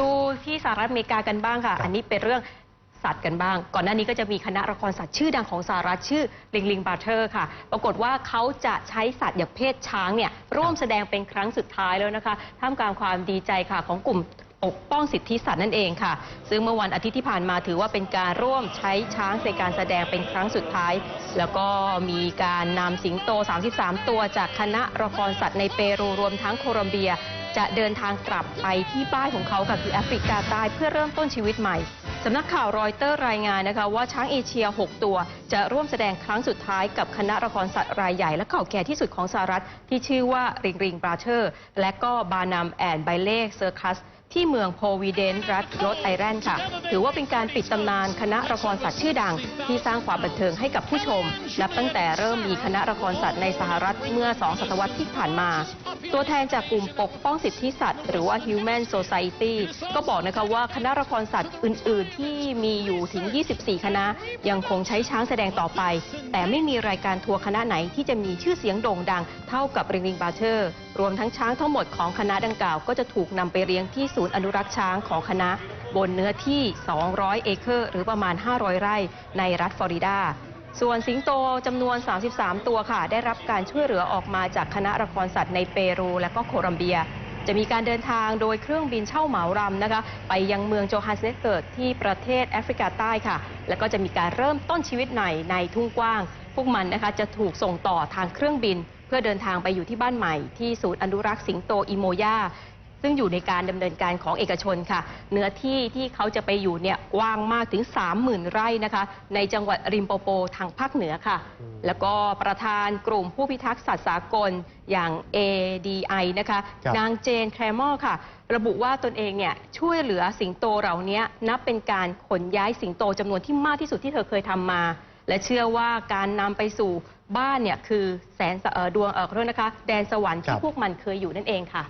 ดูที่สหรัฐอเมริกากันบ้างค่ะครับอันนี้เป็นเรื่องสัตว์กันบ้าง ก่อนหน้านี้ก็จะมีคณะละครสัตว์ชื่อดังของสหรัฐชื่อลิงลิงบาร์เทอร์ค่ะ ปรากฏว่าเขาจะใช้สัตว์อย่างเพศช้างเนี่ยร่วมแสดงเป็นครั้งสุดท้ายแล้วนะคะ ท่ามกลางความดีใจค่ะของกลุ่มปกป้องสิทธิสัตว์นั่นเองค่ะ ซึ่งเมื่อวันอาทิตย์ที่ผ่านมาถือว่าเป็นการร่วมใช้ช้างในการแสดงเป็นครั้งสุดท้าย แล้วก็มีการนำสิงโต 33 ตัวจากคณะละครสัตว์ในเปรูรวมทั้งโคลอมเบีย จะเดินทางกลับไปที่บ้านของเขาค่ะคือแอฟริกาใต้เพื่อเริ่มต้นชีวิตใหม่สำนักข่าวรอยเตอร์รายงานนะคะว่าช้างเอเชีย 6 ตัว จะร่วมแสดงครั้งสุดท้ายกับคณะละครสัตว์รายใหญ่และเก่าแก่ที่สุดของสหรัฐที่ชื่อว่าริงริงบราเชอร์ และก็บานัมแอนไบเล่เซอร์คัส ที่เมืองโพวีเดนรัฐโรดไอแลนด์ค่ะ ถือว่าเป็นการปิดตำนานคณะละครสัตว์ชื่อดัง ที่สร้างความบันเทิงให้กับผู้ชม นับตั้งแต่เริ่มมีคณะละครสัตว์ในสหรัฐเมื่อ 2 ศตวรรษที่ผ่านมา ตัวแทนจากกลุ่มปกป้องสิทธิสัตว์ หรือว่า Human Society ก็บอกนะคะว่าคณะละครสัตว์อื่น ๆ ที่มีอยู่ถึง 24 คณะ ยังคงใช้ช้างแสดงต่อไป แต่ไม่มีรายการทัวร์คณะไหนที่จะมีชื่อเสียงโด่งดัง เท่ากับริงริงบาเทอร์รวมทั้งช้างทั้งหมดของคณะดังกล่าวก็จะถูกนำไปเลี้ยงที่ศูนย์อนุรักษ์ช้างของคณะ บนเนื้อที่ 200 เอเคอร์ หรือประมาณ 500 ไร่ในรัฐฟลอริดา ส่วนสิงโตจำนวน 33 ตัวค่ะ ได้รับการช่วยเหลือออกมาจากคณะละครสัตว์ในเปรูและก็โคลอมเบีย จะมีการเดินทางโดยเครื่องบินเช่าเหมารำนะคะ ไปยังเมืองโจฮันเนสเบิร์กที่ประเทศแอฟริกาใต้ค่ะ แล้วก็จะมีการเริ่มต้นชีวิตใหม่ในทุ่งกว้าง พวกมันนะคะจะถูกส่งต่อทางเครื่องบินเพื่อเดินทางไปอยู่ที่บ้านใหม่ที่ศูนย์อนุรักษ์สิงโตอิโมยา ซึ่งอยู่ในการดำเนินการของเอกชนค่ะ เนื้อที่ที่เขาจะไปอยู่เนี่ยกว้างมากถึง 30,000 ไร่นะคะ ในจังหวัดริมโปโปทางภาคเหนือค่ะ แล้วก็ประธานกลุ่มผู้พิทักษ์สัตว์สากลอย่าง ADI นะคะ ครับ นางเจนแครมอร์ค่ะ ระบุว่าตนเองเนี่ยช่วยเหลือสิงโตเหล่านี้นับเป็นการขนย้ายสิงโตจำนวนที่มากที่สุดที่เธอเคยทำมา และเชื่อว่าการนำไปสู่บ้านเนี่ยคือแสนสะเอ่อดวงเออขอโทษนะคะ แดนสวรรค์ครัที่บพวกมันเคยอยู่นั่นเองค่ะ